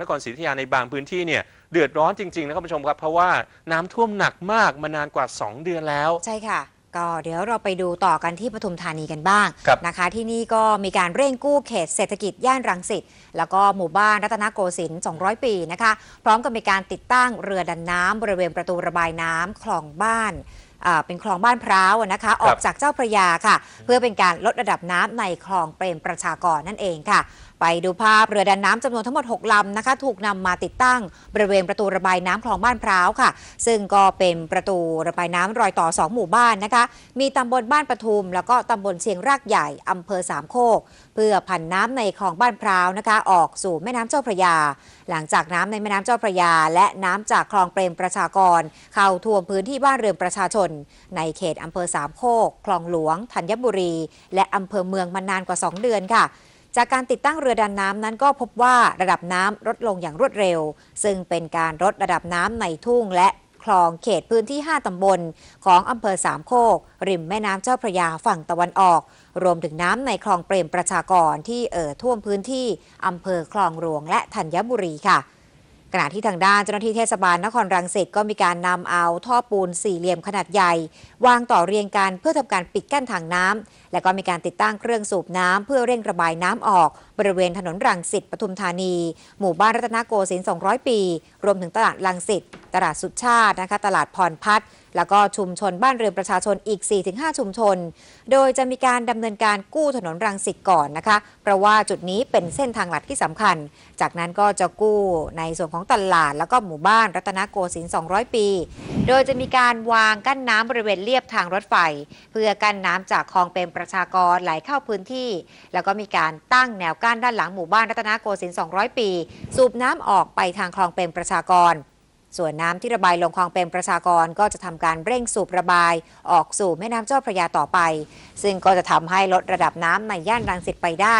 นครศรีอยุธยาในบางพื้นที่เนี่ยเดือดร้อนจริงๆนะครับคุณผู้ชมครับ เพราะว่าน้ำท่วมหนักมากมานานกว่า 2 เดือนแล้ว ใช่ค่ะ ก็เดี๋ยวเราไปดูต่อกันที่ปทุมธานีกันบ้างครับ นะคะ ที่นี่ก็มีการเร่งกู้เขตเศรษฐกิจย่านรังสิตแล้วก็หมู่บ้านรัตนโกสินทร์200 ปีนะคะ พร้อมกับมีการติดตั้งเรือดันน้ำบริเวณประตูระบายน้ำคลองบ้านอ่าเป็นคลองบ้านพร้าวนะคะ ออกจากเจ้าพระยาค่ะ เพื่อเป็นการลดระดับน้ำในคลองเปรมประชากรนั่นเองค่ะไปดูภาพเรือดันน้ำจำนวนทั้งหมด 6 ลำนะคะ ถูกนำมาติดตั้งบริเวณประตูระบายน้ำคลองบ้านพร้าวค่ะ ซึ่งก็เป็นประตูระบายน้ำรอยต่อ 2 หมู่บ้านนะคะ มีตำบลบ้านปทุม แล้วก็ตำบลเชียงรากใหญ่อำเภอสามโคก เพื่อผันน้ำในคลองบ้านพร้าวนะคะ ออกสู่แม่น้ำเจ้าพระยา หลังจากน้ำในแม่น้ำเจ้าพระยา และน้ำจากคลองเปรมประชากร เข้าท่วมพื้นที่บ้านเรือนประชาชน ในเขตอำเภอสามโคก คลองหลวงธัญบุรี และอำเภอเมืองมานานกว่า 2 เดือนค่ะ จากการติดตั้งเรือดันน้ำนั้นก็พบว่าระดับน้ำลดลงอย่างรวดเร็ว ซึ่งเป็นการลดระดับน้ำในทุ่งและคลองเขตพื้นที่ 5 ตำบล ของอำเภอสามโคก ริมแม่น้ำเจ้าพระยาฝั่งตะวันออก รวมถึงน้ำในคลองเปรมประชากรที่เอ่อท่วมพื้นที่อำเภอคลองหลวงและธัญบุรีค่ะขณะที่ทางด้านเจ้าหน้าที่เทศบาลนครรังสิตก็มีการนำเอาท่อปูนสี่เหลี่ยมขนาดใหญ่ วางต่อเรียงกันเพื่อทำการปิดกั้นทางน้ำ และก็มีการติดตั้งเครื่องสูบน้ำเพื่อเร่งระบายน้ำออก บริเวณถนนรังสิตปทุมธานี หมู่บ้านรัตนโกสินทร์200 ปี รวมถึงตลาดรังสิตตลาดสุดชาตินะคะตลาดพรพัฒน์แล้วก็ชุมชนบ้านเรือนประชาชนอีก 4-5 ชุมชน โดยจะมีการดำเนินการกู้ถนนรังสิตก่อนนะคะ เพราะว่าจุดนี้เป็นเส้นทางหลักที่สำคัญ จากนั้นก็จะกู้ในส่วนของตลาด แล้วก็หมู่บ้านรัตนโกสินทร์200 ปี โดยจะมีการวางกั้นน้ำบริเวณเลียบทางรถไฟ เพื่อกั้นน้ำจากคลองเป็นประชากรไหลเข้าพื้นที่ แล้วก็มีการตั้งแนวกั้นด้านหลังหมู่บ้านรัตนโกสินทร์200 ปี สูบน้ำออกไปทางคลองเป็นประชากร ส่วนน้ำที่ระบายลงคลองเป็นประชากรก็จะทำการเร่งสูบระบาย ออกสู่แม่น้ำเจ้าพระยาต่อไป ซึ่งก็จะทำให้ลดระดับน้ำในย่านรังสิตไปได้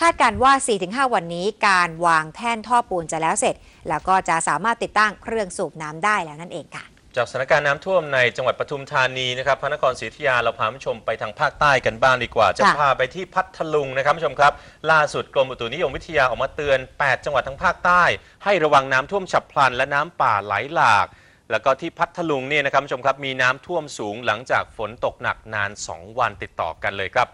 คาดการณ์ว่า 4-5 วันนี้การวางแท่นท่อปูนจะแล้วเสร็จ แล้วก็จะสามารถติดตั้งเครื่องสูบน้ำได้แล้วนั่นเองค่ะ จากสถานการณ์น้ำท่วมในจังหวัดปทุมธานีนะครับพระนครศรีอยุธยาเราพาผู้ชมไปทางภาคใต้กันบ้างดีกว่าจะค่ะพาไปที่พัทลุงนะครับผู้ชมครับ ล่าสุดกรมอุตุนิยมวิทยาออกมาเตือน 8 จังหวัดทางภาคใต้ ให้ระวังน้ำท่วมฉับพลัน และน้ำป่าไหลหลาก แล้วก็ที่พัทลุงเนี่ยนะครับผู้ชมครับมีน้ำท่วมสูงหลังจากฝนตกหนักนาน 2 วันติดต่อกันเลยครับ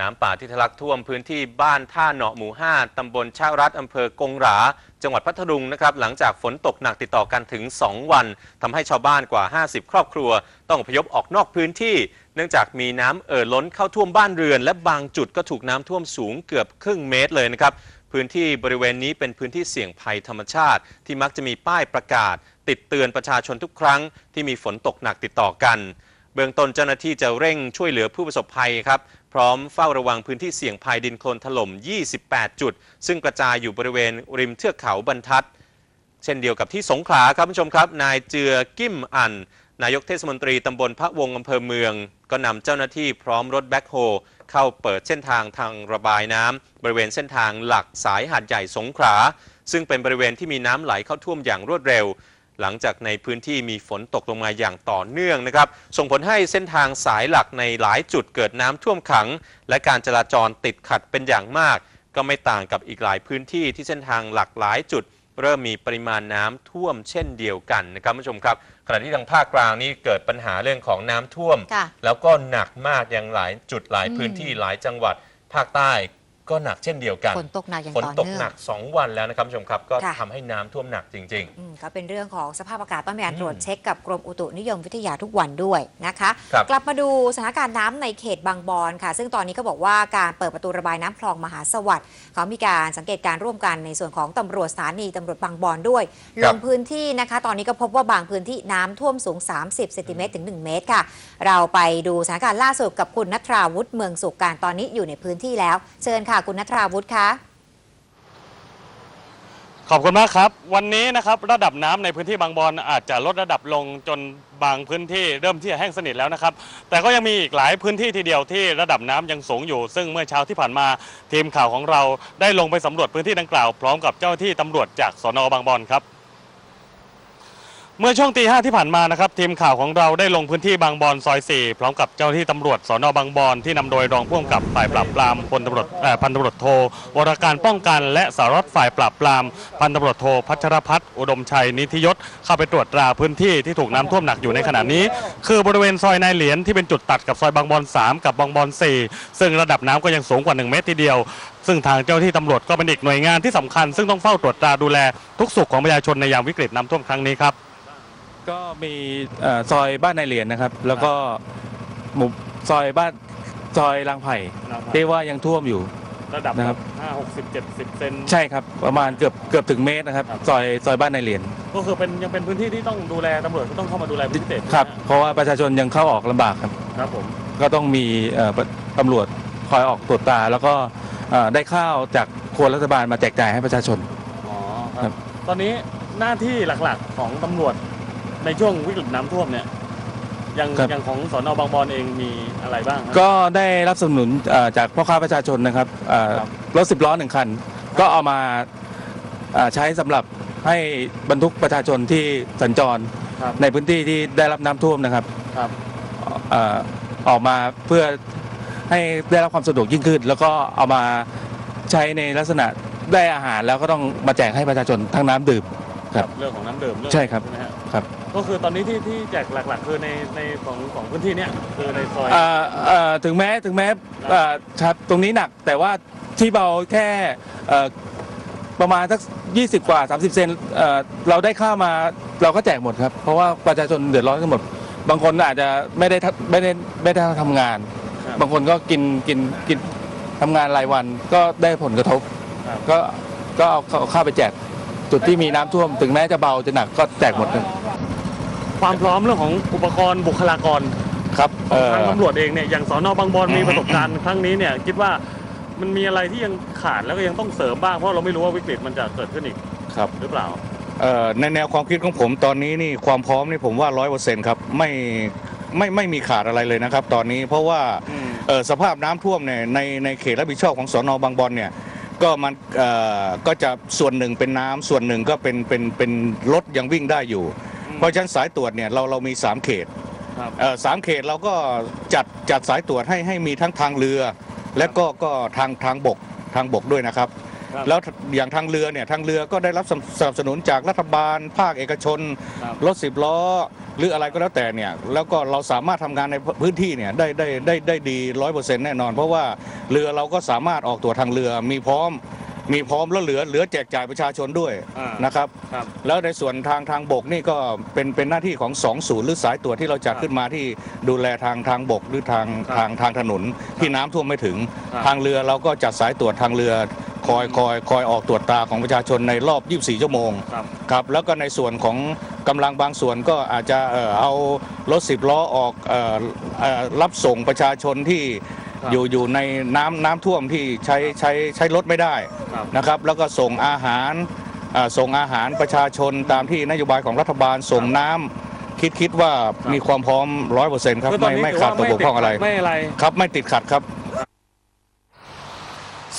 น้ำป่าที่ทะลักท่วมพื้นที่บ้านท่าเหนาะหมู่ 5 ตำบลชารัฐอำเภอกงหรา จังหวัดพัทลุงนะครับ หลังจากฝนตกหนักติดต่อกันถึง 2 วันทำให้ชาวบ้านกว่า 50 ครอบครัว ต้องอพยพออกนอกพื้นที่ เนื่องจากมีน้ำเอ่อล้นเข้าท่วมบ้านเรือน และบางจุดก็ถูกน้ำท่วมสูงเกือบครึ่งเมตรเลยนะครับ พื้นที่บริเวณนี้เป็นพื้นที่เสี่ยงภัยธรรมชาติ ที่มักจะมีป้ายประกาศ ติดเตือนประชาชนทุกครั้ง ที่มีฝนตกหนักติดต่อกัน เบื้องต้นเจ้าหน้าที่จะเร่งช่วยเหลือผู้ประสบภัยครับ ร้อมเฝ้าระวังพื้นที่เสี่ยงภัยดินโคลนถล่ม 28 จุด ซึ่งกระจายอยู่บริเวณริมเทือกเขาบรรทัด เช่นเดียวกับที่สงขลาครับผู้ชมครับ นายเจือกิมอัน นายกเทศมนตรีตำบลพระวงศ์อำเภอเมือง ก็นำเจ้าหน้าที่พร้อมรถแบ็คโฮเข้าเปิดเส้นทางทางระบายน้ำบริเวณเส้นทางหลักสายหาดใหญ่สงขลาซึ่งเป็นบริเวณที่มีน้ำไหลเข้าท่วมอย่างรวดเร็ว หลังจากในพื้นที่มีฝนตกลงมาอย่างต่อเนื่องนะครับ ส่งผลให้เส้นทางสายหลักในหลายจุดเกิดน้ำท่วมขัง และการจราจรติดขัดเป็นอย่างมาก ก็ไม่ต่างกับอีกหลายพื้นที่ที่เส้นทางหลักหลายจุด เริ่มมีปริมาณน้ำท่วมเช่นเดียวกันนะครับผู้ชมครับขณะที่ทางภาคกลางนี่เกิดปัญหาเรื่องของน้ำท่วมค่ะแล้วก็หนักมากอย่างหลายจุดหลายพื้นที่หลายจังหวัดภาคใต้ ก็หนักเช่นเดียวกันฝนตกหนักอย่างฝนต่อตกเนื่องหนัก 2 วันแล้วนะครับผู้ชมครับ ก็ค่ะทำให้น้ำท่วมหนักจริงอืมก็เป็นเรื่องของสภาพอากาศต้องมีการอืมตรวจเช็คกับกรมอุตุนิยมวิทยาทุกวันด้วยนะคะ ครับ กลับมาดูสถานการณ์น้ำในเขตบางบอนค่ะ ซึ่งตอนนี้ก็บอกว่าการเปิดประตูระบายน้ำคลองมหาสวัสดิ์เขามีการสังเกตการร่วมกันในส่วนของตำรวจสถานีตำรวจบางบอนด้วยคลรับงพื้นที่นะคะ ตอนนี้ก็พบว่าบางพื้นที่น้ำท่วมสูง 30เซนติเมตรถึง 1 เมตรค่ะ เราไปดูสถานการณ์ล่าสุดกับคุณนัทราวุฒิเมืองสุขการตอนนี้อยู่ในพื้นที่แล้ว เชิญค่ะคุณนัทราวุฒิคะขอบคุณมากครับ วันนี้นะครับระดับน้ำในพื้นที่บางบอนอาจจะลดระดับลงจนบางพื้นที่เริ่มที่จะแห้งสนิทแล้วนะครับ แต่ก็ยังมีอีกหลายพื้นที่ทีเดียวที่ระดับน้ำยังสูงอยู่ ซึ่งเมื่อเช้าที่ผ่านมาทีมข่าวของเราได้ลงไปสำรวจพื้นที่ดังกล่าว พร้อมกับเจ้าหน้าที่ตำรวจจากสนบางบอนครับ เมื่อช่วงตีห้าที่ผ่านมานะครับทีมข่าวของเราได้ลงพื้นที่บางบอนซอยสี่พร้อมกับเจ้าหน้าที่ตำรวจสอนอบางบอนที่นำโดยรองผู้กำกับฝ่ายปราบปรามพลตำรวจเอ่อพันตำรวจโทวรการป้องกัน และสารวัตรฝ่ายปราบปรามพันตำรวจโทพัชรพัฒน์อุดมชัยนิธิยศเข้าไปตรวจตราพื้นที่ที่ถูกน้ำท่วมหนักอยู่ในขณะนี้ คือบริเวณซอยนายเหรียญที่เป็นจุดตัดกับซอยบางบอน3กับบางบอน4ซึ่งระดับน้ำก็ยังสูงกว่า 1 เมตรทีเดียว ซึ่งทางเจ้าหน้าที่ตำรวจก็เป็นอีกหน่วยงานที่สำคัญ ซึ่งต้องเฝ้าตรวจตราดูแลทุกสุขของประชาชนในยามวิกฤตน้ำท่วมครั้งนี้ครับ ก็มีเอ่อซอยบ้านนายเหรียญนะครับ แล้วก็หมู่ซอยบ้านซอยรางไผ่ที่ว่ายังท่วมอยู่ ระดับนะครับ ห้าหกสิบเจ็ดสิบเซน ใช่ครับ ประมาณเกือบเกือบถึงเมตรนะครับ ครับ ซอยซอยบ้านนายเหรียญก็คือเป็นยังเป็นพื้นที่ที่ต้องดูแลตำรวจก็ต้องเข้ามาดูแลเป็นพิเศษครับนะเพราะว่าประชาชนยังเข้าออกลำบากครับ ครับผม ก็ต้องมีเอ่อตำรวจคอยออกตรวจตราแล้วก็เอ่อได้ข้าวจากครัวรัฐบาลมาแจกจ่ายให้ประชาชน อ๋อคครัรับ บ ตอนนี้หน้าที่หลักๆของตำรวจ ในช่วงวิกฤตน้ำท่วมเนี่ยยังครับยังของสอนอบางบอนเองมีอะไรบ้างครับ ก็ได้รับสนับสนุนเอ่อจากพ่อค้าประชาชนนะครับเอ่อครับ รถสิบล้อหนึ่งคัน ก็เอามาเอ่อใช้สำหรับให้บรรทุกประชาชนที่สัญจรครับในพื้นที่ที่ได้รับน้ำท่วมนะครับครับเอ่อออกมาเพื่อให้ได้รับความสะดวกยิ่งขึ้น แล้วก็เอามาใช้ในลักษณะได้อาหารแล้วก็ต้องมาแจกให้ประชาชนทั้งน้ำดื่ม ครับ เรื่องของน้ำดื่มเรื่องใช่ครับ ไหมฮะ ครับก็คือตอนนี้ที่ที่แจกหลักๆ คือในในของของพื้นที่เนี่ยคือในซอยเอ่อเอ่อถึงแม้ถึงแม้เอ่อครับตรงนี้หนักแต่ว่าที่เบาแค่เอ่อประมาณสัก 20 กว่า 30 เซนเอ่อเราได้ข้าวมาเราก็แจกหมดครับ เพราะว่าประชาชนเดือดร้อนกันหมด บางคนอาจจะไม่ได้ทำไม่ได้ไม่ได้ทำงาน ครับ บางคนก็กินกินกินทำงานรายวันก็ได้ผลกระทบ ครับ ก็ก็เอาเอาข้าวไปแจก จุดที่มีน้ำท่วมถึงแม้จะเบาจะหนักก็แจกหมดเลยความพร้อมเรื่องของอุปกรณ์บุคลากรครับของเอ่อทางตำรวจเองเนี่ยอย่างสอนอบางบอนมีประสบการณ์ครั้งนี้เนี่ยคิดว่ามันมีอะไรที่ยังขาดแล้วก็ยังต้องเสริมบ้างเพราะเราไม่รู้ว่าวิกฤตมันจะเกิดขึ้นอีกครับหรือเปล่าเอ่อในแนวความคิดของผมตอนนี้นี่ความพร้อมนี่ผมว่าร้อยเปอร์เซ็นต์ครับไม่ไม่ไม่มีขาดอะไรเลยนะครับ ตอนนี้เพราะว่าเอ่อสภาพน้ำท่วมเนี่ยในในเขตรับผิดชอบของสอนอบางบอนเนี่ย ก็มันเอ่อก็จะส่วนหนึ่งเป็นน้ำส่วนหนึ่งก็เป็นเป็นเป็นรถยังวิ่งได้อยู่ เพราะฉะนั้นสายตรวจเนี่ยเราเรามี 3 เขตครับเอ่อสามเขตเราก็จัดจัดสายตรวจให้ให้มีทั้งทางเรือ และก็ก็ทางทางบกทางบกด้วยนะครับครับ แล้วอย่างทางเรือเนี่ยทางเรือก็ได้รับสนับสนับสนุนจากรัฐบาล ภาคเอกชนครับรถสิบล้อ หรืออะไรก็แล้วแต่เนี่ยแล้วก็เราสามารถทำงานในพื้นที่เนี่ยได้ได้ได้ได้ดีร้อยเปอร์เซ็นต์แน่นอน เพราะว่าเรือเราก็สามารถออกตัวทางเรือมีพร้อมมีพร้อมแล้วเหลือเหลือแจกจ่ายประชาชนด้วยอ่านนะครับครับแล้วในส่วนทางทางบกนี่ก็เป็นเป็นหน้าที่ของสองศูนย์หรือสายตรวจที่เราจัดครับขึ้นมาที่ดูแลทางทางบกหรือทางครับทางทางถนนที่น้ำท่วมไม่ถึงครับทางเรือเราก็จัดสายตรวจทางเรือ คอยคอยคอยออกตรวจตราของประชาชนในรอบ 24 ชั่วโมงครับครับแล้วก็ในส่วนของกำลังบางส่วนก็อาจจะเอ่อเอารถสิบล้อออกเอ่อเอ่อรับส่งประชาชนที่ครับอยู่อยู่ในน้ำน้ำท่วมที่ใช้ใช้ใช้รถไม่ได้ครับนะครับ แล้วก็ส่งอาหารเอ่อส่งอาหารประชาชนตามที่นโยบายของรัฐบาลส่งน้ำคิดคิดว่ามีความพร้อมร้อยเปอร์เซ็นต์ครับคือตอนไม่นี้ไม่ถืขาดว่ตกบกพร่องอะไรไม่อะไรครับไม่ติดขัดครับ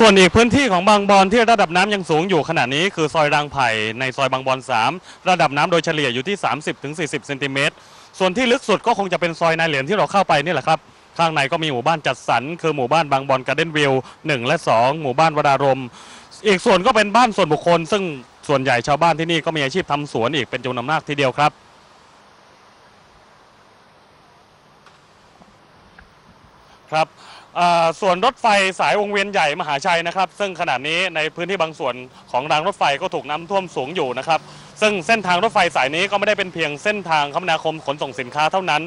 ส่วนอีกพื้นที่ของบางบอนที่ระดับน้ำยังสูงอยู่ขณะนี้คือซอยรางไผ่ในซอยบางบอน 3 ระดับน้ำโดยเฉลี่ยอยู่ที่ 30-40เซนติเมตรส่วนที่ลึกสุดก็คงจะเป็นซอยนายเหรียญที่เราเข้าไปนี่แหละครับ ข้างในก็มีหมู่บ้านจัดสรรคือหมู่บ้านบางบอนการ์เด้นวิว1และ2หมู่บ้านวดารม อีกส่วนก็เป็นบ้านส่วนบุคคล ซึ่งส่วนใหญ่ชาวบ้านที่นี่ก็มีอาชีพทำสวนอีกเป็นจำนวนมากทีเดียวครับครับ ส่วนรถไฟสายวงเวียนใหญ่มหาชัยนะครับ ซึ่งขณะนี้ในพื้นที่บางส่วนของรางรถไฟก็ถูกน้ำท่วมสูงอยู่นะครับ ซึ่งเส้นทางรถไฟสายนี้ก็ไม่ได้เป็นเพียงเส้นทางคมนาคมขนส่งสินค้าเท่านั้น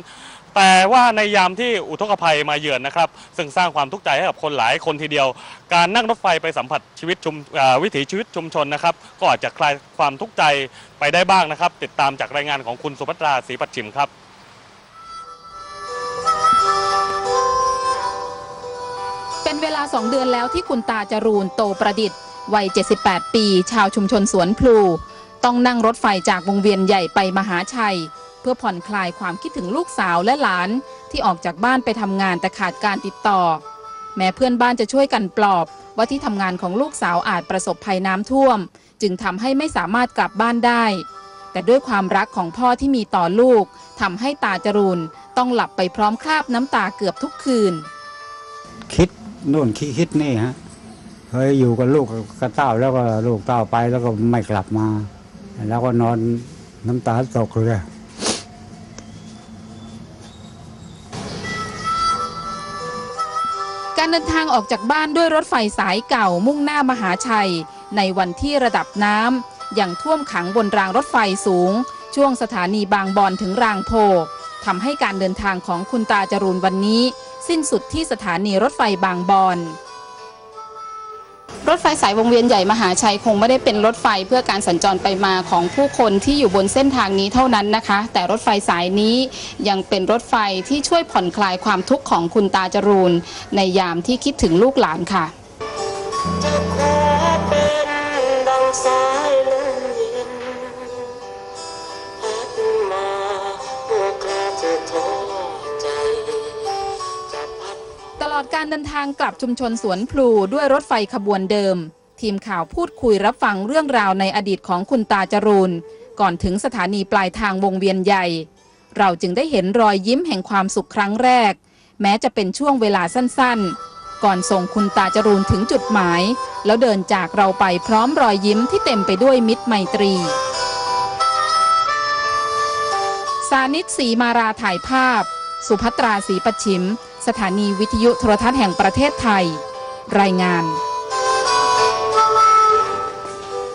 แต่ว่าในยามที่อุทกภัยมาเยือนนะครับ ซึ่งสร้างความทุกข์ใจให้กับคนหลายคนทีเดียว การนั่งรถไฟไปสัมผัสชีวิตชุมวิถีชีวิตชุมชนนะครับ ก็อาจจะคลายความทุกข์ใจไปได้บ้างนะครับ ติดตามจากรายงานของคุณสุภัตราศรีปัจฉิมครับ เป็นเวลา2เดือนแล้วที่คุณตาจรูนโตประดิษฐ์ วัย 78 ปี ชาวชุมชนสวนพลู ต้องนั่งรถไฟจากวงเวียนใหญ่ไปมหาชัย เพื่อผ่อนคลายความคิดถึงลูกสาวและหลาน ที่ออกจากบ้านไปทำงานแต่ขาดการติดต่อ แม้เพื่อนบ้านจะช่วยกันปลอบ ว่าที่ทำงานของลูกสาวอาจประสบภัยน้ำท่วม จึงทำให้ไม่สามารถกลับบ้านได้ แต่ด้วยความรักของพ่อที่มีต่อลูกทำให้ตาจรูนต้องหลับไปพร้อมคราบน้ำตาเกือบทุกคืนคิด นู่นคิดคิดนี่ฮะเคยอยู่กับลูกกับเต้าแล้วก็ลูกเต้าไปแล้วก็ไม่กลับมา แล้วก็นอนน้ำตาตกเลยการเดินทางออกจากบ้านด้วยรถไฟสายเก่ามุ่งหน้ามหาชัย ในวันที่ระดับน้ำยังท่วมขังบนรางรถไฟสูง ช่วงสถานีบางบอนถึงรางโพทำให้การเดินทางของคุณตาจรูนวันนี้ สิ้นสุดที่สถานีรถไฟบางบอนรถไฟสายวงเวียนใหญ่มหาชัยคงไม่ได้เป็นรถไฟเพื่อการสัญจรไปมาของผู้คนที่อยู่บนเส้นทางนี้เท่านั้นนะคะ แต่รถไฟสายนี้ยังเป็นรถไฟที่ช่วยผ่อนคลายความทุกข์ของคุณตาจรูน ในยามที่คิดถึงลูกหลานค่ะ อดการเดินทางกลับชุมชนสวนพลูด้วยรถไฟขบวนเดิม ทีมข่าวพูดคุยรับฟังเรื่องราวในอดีตของคุณตาจรูนก่อนถึงสถานีปลายทางวงเวียนใหญ่ เราจึงได้เห็นรอยยิ้มแห่งความสุขครั้งแรก แม้จะเป็นช่วงเวลาสั้นๆ ก่อนส่งคุณตาจรูนถึงจุดหมาย แล้วเดินจากเราไปพร้อมรอยยิ้มที่เต็มไปด้วยมิตรไมตรี สานิตศรีมาราถ่ายภาพ สุภัตราศรีปัชชิม สถานีวิทยุโทรทัศน์แห่งประเทศไทย รายงาน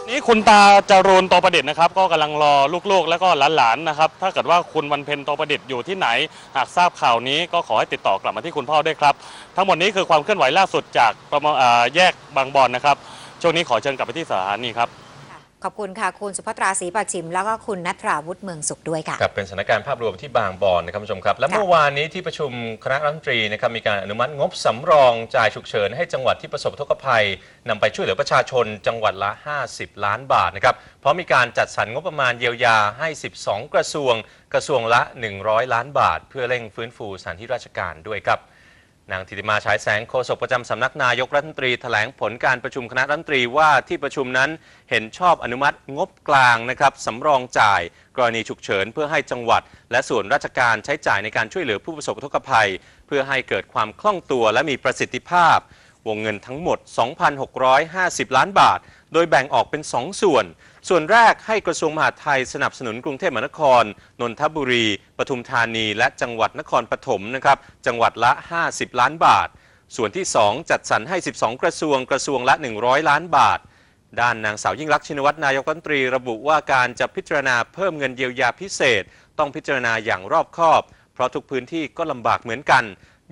นี่คุณตาจรูนโตประเดิษฐ์นะครับ ก็กำลังรอลูกๆ แล้วก็หลานๆนะครับ ถ้าเกิดว่าคุณวันเพ็ญโตประเดิษฐ์อยู่ที่ไหน หากทราบข่าวนี้ก็ขอให้ติดต่อกลับมาที่คุณพ่อด้วยครับ ทั้งหมดนี้คือความเคลื่อนไหวล่าสุดจากประมาณอ่าแยกบางบอนนะครับช่วงนี้ขอเชิญกลับไปที่สถานีครับ ขอบคุณค่ะ คุณสุภัตราศรีปัชิม แล้วก็คุณนัทราวุฒิเมืองสุขด้วยค่ะครับเป็นสถานการณ์ภาพรวมที่บางบอนนะครับคุณผู้ชมครับ และค่ะเมื่อวานนี้ที่ประชุมคณะรัฐมนตรีนะครับมีการอนุมัติงบสำรองจ่ายฉุกเฉินให้จังหวัดที่ประสบอุทกภัยนำไปช่วยเหลือประชาชนจังหวัดละ 50 ล้านบาทนะครับเพราะมีการจัดสรรงบประมาณเยียวยาให้ 12 กระทรวง กระทรวงละ 100 ล้านบาท เพื่อเร่งฟื้นฟูสถานที่ราชการด้วยครับ นางธิติมาฉายแสงโฆษกประจำสำนักนายกรัฐมนตรีแถลงผลการประชุมคณะรัฐมนตรีว่าที่ประชุมนั้นเห็นชอบอนุมัติงบกลางนะครับสำรองจ่าย กรณีฉุกเฉิน เพื่อให้จังหวัด และส่วนราชการใช้จ่ายในการช่วยเหลือผู้ประสบอุทกภัย เพื่อให้เกิดความคล่องตัวและมีประสิทธิภาพ วงเงินทั้งหมด 2,650 ล้านบาท โดยแบ่งออกเป็น 2 ส่วน ส่วนแรกให้กระทรวงมหาดไทยสนับสนุนกรุงเทพมหานคร นนทบุรี ปทุมธานี และจังหวัดนครปฐมนะครับ จังหวัดละ 50 ล้านบาท ส่วนที่ 2 จัดสรรให้ 12 กระทรวง กระทรวงละ 100 ล้านบาท ด้านนางสาวยิ่งลักษณ์ชินวัตรนายกรัฐมนตรีระบุว่าการจะพิจารณาเพิ่มเงินเยียวยาพิเศษ ต้องพิจารณาอย่างรอบคอบ เพราะทุกพื้นที่ก็ลำบากเหมือนกัน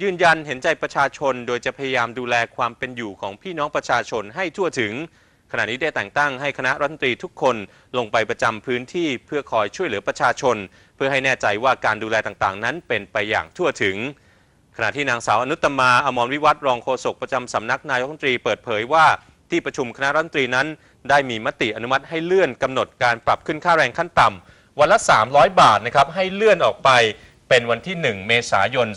ยืนยันเห็นใจประชาชนโดยจะพยายามดูแลความเป็นอยู่ของพี่น้องประชาชนให้ทั่วถึง ขณะนี้ได้แต่งตั้งให้คณะรัฐมนตรีทุกคนลงไปประจำพื้นที่เพื่อคอยช่วยเหลือประชาชน เพื่อให้แน่ใจว่าการดูแลต่างๆ นั้นเป็นไปอย่างทั่วถึง ขณะที่นางสาวอนุตมาอมรวิวัฒน์รองโฆษกประจำสำนักนายกรัฐมนตรีเปิดเผยว่าที่ประชุมคณะรัฐมนตรีนั้น ได้มีมติอนุมัติให้เลื่อนกำหนดการปรับขึ้นค่าแรงขั้นต่ำวันละ 300 บาทนะครับให้เลื่อนออกไป เป็นวันที่ 1 เมษายน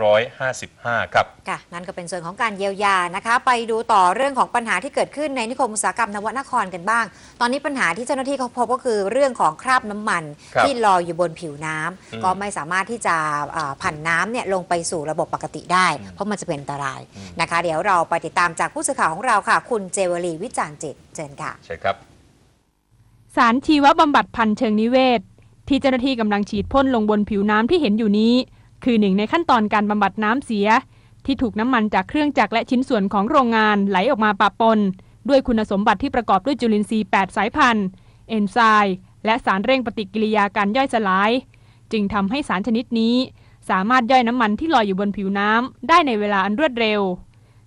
2555 ครับ ค่ะ นั่นก็เป็นส่วนของการเยียวยานะคะ ไปดูต่อเรื่องของปัญหาที่เกิดขึ้นในนิคมอุตสาหกรรมนวนครกันบ้าง ตอนนี้ปัญหาที่เจ้าหน้าที่เขาพบก็คือเรื่องของคราบน้ำมันครับที่ลอยอยู่บนผิวน้ำอืมก็ไม่สามารถที่จะอ่าผ่านน้ำเนี่ยลงไปสู่ระบบปกติได้ เพราะมันจะเป็นอันตรายนะคะ เดี๋ยวเราไปติดตามจากผู้สื่อข่าวของเราค่ะ คุณเจวลีวิจารณ์จิตเชิญค่ะ ใช่ครับสารชีวบำบัดพันธุ์เชิงนิเวศ ที่เจ้าหน้าที่กำลังฉีดพ่นลงบนผิวน้ำที่เห็นอยู่นี้ คือหนึ่งในขั้นตอนการบำบัดน้ำเสีย ที่ถูกน้ำมันจากเครื่องจักรและชิ้นส่วนของโรงงานไหลออกมาปะปน ด้วยคุณสมบัติที่ประกอบด้วยจุลินทรีย์ 8 สายพันธุ์ เอนไซม์และสารเร่งปฏิกิริยาการย่อยสลาย จึงทำให้สารชนิดนี้ สามารถย่อยน้ำมันที่ลอยอยู่บนผิวน้ำได้ในเวลาอันรวดเร็ว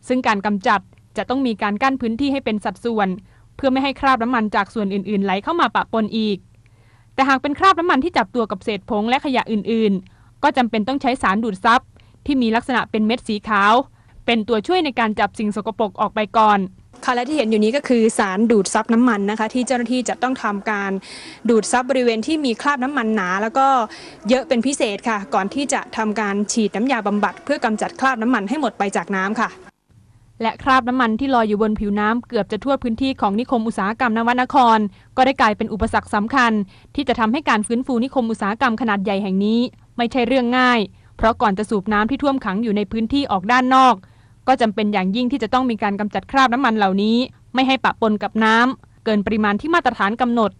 ซึ่งการกำจัดจะต้องมีการกั้นพื้นที่ให้เป็นสัดส่วน เพื่อไม่ให้คราบน้ำมันจากส่วนอื่นๆ ไหลเข้ามาปะปนอีก แต่หากเป็นคราบน้ำมันที่จับตัวกับเศษผงและขยะอื่นๆ ก็จำเป็นต้องใช้สารดูดซับที่มีลักษณะเป็นเม็ดสีขาว เป็นตัวช่วยในการจับสิ่งสกปรกออกไปก่อนค่ะและที่เห็นอยู่นี้ก็คือสารดูดซับน้ำมันนะคะ ที่เจ้าหน้าที่จะต้องทำการดูดซับบริเวณที่มีคราบน้ำมันหนา แล้วก็เยอะเป็นพิเศษค่ะ ก่อนที่จะทำการฉีดน้ำยาบำบัด เพื่อกำจัดคราบน้ำมันให้หมดไปจากน้ำค่ะ และคราบน้ำมันที่ลอยอยู่บนผิวน้ำเกือบจะทั่วพื้นที่ของนิคมอุตสาหกรรมนวนคร ก็ได้กลายเป็นอุปสรรคสำคัญ ที่จะทำให้การฟื้นฟูนิคมอุตสาหกรรมขนาดใหญ่แห่งนี้ ไม่ใช่เรื่องง่าย เพราะก่อนจะสูบน้ำที่ท่วมขังอยู่ในพื้นที่ออกด้านนอก ก็จำเป็นอย่างยิ่งที่จะต้องมีการกำจัดคราบน้ำมันเหล่านี้ ไม่ให้ปะปนกับน้ำเกินปริมาณที่มาตรฐานกำหนด